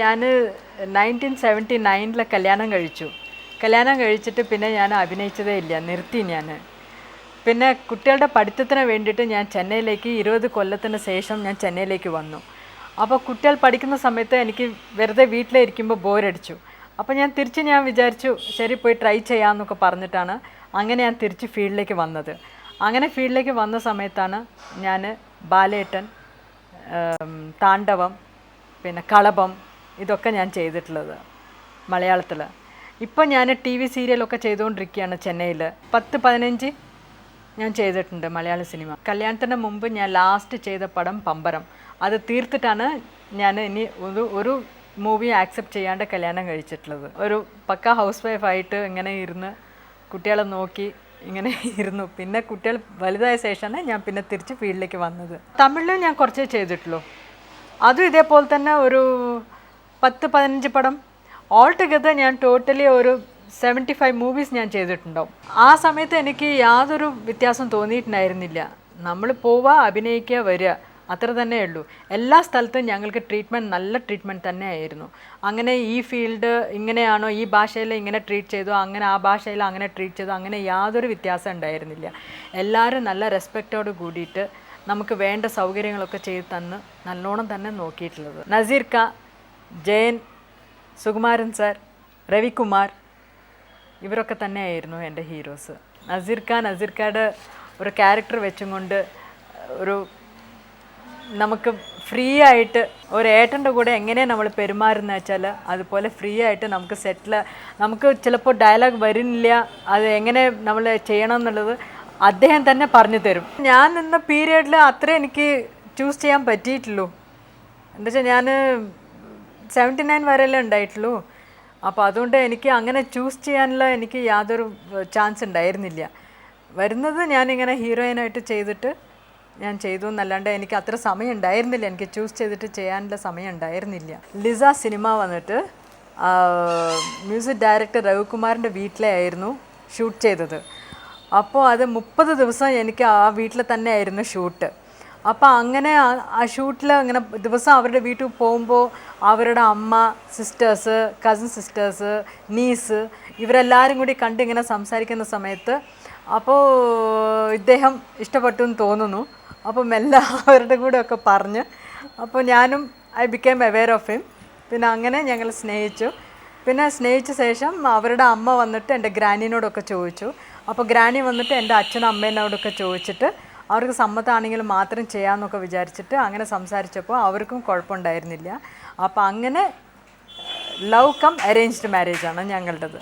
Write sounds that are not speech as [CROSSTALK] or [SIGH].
ഞാൻ nineteen seventy നയനിലെ കല്യാണം കഴിച്ചു. കല്യാണം കഴിച്ചിട്ട് പിന്നെ ഞാൻ അഭിനയിച്ചതേ ഇല്ല നിർത്തി ഞാൻ. പിന്നെ കുട്ടികളുടെ പഠിത്തത്തിന് വേണ്ടിയിട്ട് ഞാൻ ചെന്നൈയിലേക്ക് ഇരുപത് കൊല്ലത്തിന് ശേഷം ഞാൻ ചെന്നൈയിലേക്ക് വന്നു. അപ്പോൾ കുട്ടികൾ പഠിക്കുന്ന സമയത്ത് എനിക്ക് വെറുതെ വീട്ടിലിരിക്കുമ്പോൾ ബോരടിച്ചു അപ്പോൾ ഞാൻ തിരിച്ച് ഞാൻ വിചാരിച്ചു ശരി പോയി ട്രൈ ചെയ്യാമെന്നൊക്കെ പറഞ്ഞിട്ടാണ് അങ്ങനെ ഞാൻ തിരിച്ച് ഫീൽഡിലേക്ക് വന്നത്. അങ്ങനെ ഫീൽഡിലേക്ക് വന്ന സമയത്താണ് ഞാൻ ബാലേട്ടൻ താണ്ഡവം പിന്നെ കളഭം ഇതൊക്കെ ഞാൻ ചെയ്തിട്ടുള്ളത് മലയാളത്തിൽ ഇപ്പോൾ ഞാൻ ടി വി സീരിയലൊക്കെ ചെയ്തുകൊണ്ടിരിക്കുകയാണ് ചെന്നൈയിൽ പത്ത് പതിനഞ്ച് ഞാൻ ചെയ്തിട്ടുണ്ട് മലയാള സിനിമ. കല്യാണത്തിന് മുമ്പ് ഞാൻ ലാസ്റ്റ് ചെയ്ത പടം പമ്പരം. അത് തീർത്തിട്ടാണ് ഞാൻ ഇനി ഒരു ഒരു മൂവി ആക്സെപ്റ്റ് ചെയ്യാണ്ട് കല്യാണം കഴിച്ചിട്ടുള്ളത്. ഒരു പക്ക ഹൗസ് വൈഫായിട്ട് ഇങ്ങനെ ഇരുന്ന് കുട്ടികളെ നോക്കി ഇങ്ങനെ ഇരുന്നു. പിന്നെ കുട്ടികൾ വലുതായ ശേഷമാണ് ഞാൻ പിന്നെ തിരിച്ച് ഫീൽഡിലേക്ക് വന്നത്. തമിഴിലും ഞാൻ കുറച്ചേ ചെയ്തിട്ടുള്ളൂ. അതും ഇതേപോലെ തന്നെ ഒരു പത്ത് പതിനഞ്ച് പടം. ഓൾ ടുഗദർ ഞാൻ ടോട്ടലി ഒരു സെവന്റി ഫൈവ് മൂവീസ് ഞാൻ ചെയ്തിട്ടുണ്ടാവും. ആ സമയത്ത് എനിക്ക് യാതൊരു വ്യത്യാസം തോന്നിയിട്ടുണ്ടായിരുന്നില്ല. നമ്മൾ പോവുക അഭിനയിക്കുക വരിക അത്ര തന്നെ ഉള്ളൂ. എല്ലാ സ്ഥലത്തും ഞങ്ങൾക്ക് ട്രീറ്റ്മെന്റ് നല്ല ട്രീറ്റ്മെന്റ് തന്നെ ആയിരുന്നു അങ്ങനെ ഈ ഫീൽഡ് ഇങ്ങനെയാണോ ഈ ഭാഷയിൽ ഇങ്ങനെ ട്രീറ്റ് ചെയ്തോ അങ്ങനെ ആ ഭാഷയിൽ അങ്ങനെ ട്രീറ്റ് ചെയ്തോ അങ്ങനെ യാതൊരു വ്യത്യാസം ഉണ്ടായിരുന്നില്ല. എല്ലാവരും നല്ല റെസ്പെക്റ്റോട് കൂടിയിട്ട് നമുക്ക് വേണ്ട സൗകര്യങ്ങളൊക്കെ ചെയ്ത് തന്ന് നല്ലോണം തന്നെ നോക്കിയിട്ടുള്ളത്. നസീർക്ക ജയൻ സുകുമാരൻ സാർ രവികുമാർ ഇവരൊക്കെ തന്നെയായിരുന്നു എന്റെ ഹീറോസ്. നസീർ ഖാൻ നസീർ ഖാന്റെ ഒരു ക്യാരക്ടർ വെച്ചും കൊണ്ട് ഒരു നമുക്ക് ഫ്രീ ആയിട്ട് ഒരു ഏട്ടന്റെ കൂടെ എങ്ങനെ നമ്മൾ പെരുമാറുന്നത് വെച്ചാൽ അതുപോലെ ഫ്രീ ആയിട്ട് നമുക്ക് സെറ്റിൽ നമുക്ക് ചിലപ്പോൾ ഡയലോഗ് വരുന്നില്ല അത് എങ്ങനെ നമ്മൾ ചെയ്യണം എന്നുള്ളത് അദ്ദേഹം തന്നെ പറഞ്ഞു തരും. ഞാൻ നിന്ന പീരീഡിൽ അത്രേ എനിക്ക് ചൂസ് ചെയ്യാൻ പറ്റിയിട്ടുള്ളൂ. എന്താ വെച്ചാൽ ഞാൻ സെവന്റി നയൻ വരെയല്ലേ ഉണ്ടായിട്ടുള്ളൂ. അപ്പോൾ അതുകൊണ്ട് എനിക്ക് അങ്ങനെ ചൂസ് ചെയ്യാനുള്ള എനിക്ക് യാതൊരു ചാൻസ് ഉണ്ടായിരുന്നില്ല. വരുന്നത് ഞാനിങ്ങനെ ഹീറോയിനായിട്ട് ചെയ്തിട്ട് ഞാൻ ചെയ്തു എന്നല്ലാണ്ട് എനിക്ക് അത്ര സമയം ഉണ്ടായിരുന്നില്ല. എനിക്ക് ചൂസ് ചെയ്തിട്ട് ചെയ്യാനുള്ള സമയം ഉണ്ടായിരുന്നില്ല. ലിസ സിനിമ വന്നിട്ട് മ്യൂസിക് ഡയറക്ടർ രവികുമാറിന്റെ വീട്ടിലെ ആയിരുന്നു ഷൂട്ട് ചെയ്തത്. അപ്പോൾ അത് മുപ്പത് ദിവസം എനിക്ക് ആ വീട്ടിൽ തന്നെ ആയിരുന്നു ഷൂട്ട് അപ്പോൾ അങ്ങനെ ആ- ഷൂട്ടിൽ അങ്ങനെ ദിവസം അവരുടെ വീട്ടിൽ പോകുമ്പോൾ അവരുടെ അമ്മ സിസ്റ്റേഴ്സ് കസിൻ സിസ്റ്റേഴ്സ് നീസ് ഇവരെല്ലാവരും കൂടി കണ്ട് ഇങ്ങനെ സംസാരിക്കുന്ന സമയത്ത് അപ്പോൾ ഇദ്ദേഹം ഇഷ്ടപ്പെട്ടു എന്ന് തോന്നുന്നു. അപ്പം മെല്ലെ [LAUGHS] അവരുടെ കൂടെ ഒക്കെ പറഞ്ഞ് അപ്പോൾ ഞാനും I became aware of him പിന്നെ അങ്ങനെ ഞങ്ങൾ സ്നേഹിച്ചു. പിന്നെ സ്നേഹിച്ച ശേഷം അവരുടെ അമ്മ വന്നിട്ട് എന്റെ ഗ്രാനിനോടൊക്കെ ചോദിച്ചു. അപ്പോൾ ഗ്രാനി വന്നിട്ട് എന്റെ അച്ഛനും അമ്മേനോടൊക്കെ ചോദിച്ചിട്ട് അവർക്ക് സമ്മതമാണെങ്കിൽ മാത്രം ചെയ്യാമെന്നൊക്കെ വിചാരിച്ചിട്ട് അങ്ങനെ സംസാരിച്ചപ്പോൾ അവർക്കും കുഴപ്പമുണ്ടായിരുന്നില്ല. അപ്പോൾ അങ്ങനെ ലവ് കം അറേഞ്ച്ഡ് മാരേജാണ് ഞങ്ങളുടേത്.